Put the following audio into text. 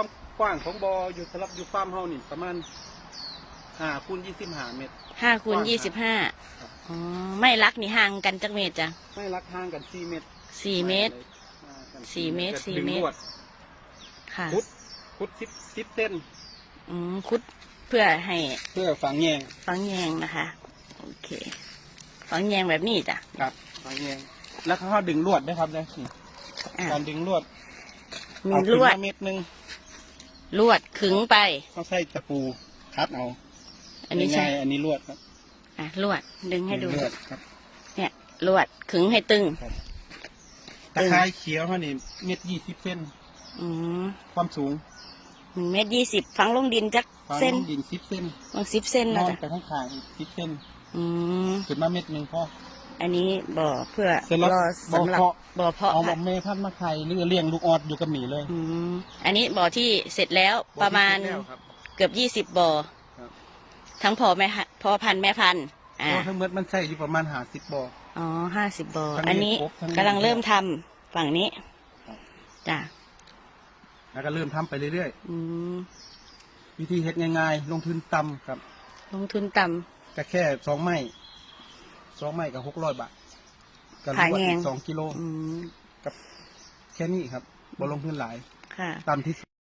ความกว้างของบออยู่สำหรับอยู่ฟาร์มเฮานี่ประมาณห้าคูณยี่สิบห้าเมตร ห้าคูณกว้างยี่สิบห้าครับอ๋อไม่รักนี่ห่างกันจักเมตรจ้ะไม่รักห่างกันสี่เมตรสี่เมตรห่างกันสี่เมตรสี่ดึงเมตรลวดค่ะพุดพุดสิบสิบเส้น อืมคุดเพื่อให้เพื่อฝังแยงฝังแยงนะคะ โอเคฝังแยงแบบนี้จ้ะครับฝังแยง แล้วเขาดึงลวดด้วยครับนะนี่อะการดึงลวดมีเอาลขึ้นวด มาเม็ดหนึง ลวดขึงไป เขาใส่ตะปูคัดเอาอันนี้ใช่ง่ายๆอันนี้ลวดครับอะลวดดึงให้ดู ลวดครับเนี่ยลวดขึงให้ตึง ตะไคร้เขียวเขานี่เม็ดยี่สิบเส้นอืมความสูงหนึ่งเมตรยี่สิบฝังลงดินจักฝังเส้นดินสิบเส้นบางสิบเส้นนนะอนจ้ะไปข้างข้างๆอีกสิบเส้นอืม ขึ้นมาเม็ดหนึ่งพอ อันนี้บ่อเพื่อเสร็จแล้วรอสำหรับบ่อเพาะ บ่อเพาะเอาค่ะแม่พันธุ์มาไข่หรือเลี้ยงลูกออดอยู่กับหมีเลย อืมอันนี้บ่อที่เสร็จแล้วประมาณบอกที่สุดแล้วครับเกือบยี่สิบบ่อครับ ทั้งพ่อแม่ฮะพ่อพันธุ์แม่พันธุ์อ่าตัวทั้งหมดมันใส่อยู่ประมาณหาสิบบ่อ อ๋อห้าสิบบ่อทั้งอันนี้ครบทั้งกำลังเริ่มทำฝั่งนี้ครับจ้ะแล้วก็เริ่มทำไปเรื่อยอืมๆ วิธีเฮ็ดง่ายๆ ลงทุนต่ำครับลงทุนต่ก็แค่สองไม้ สองไม้กับหกร้อยบาทกับขายแยง สองกิโลำอืม กับแค่นี้ครับบ่ลงทุนหลายค่ะ ต่ำที่สุด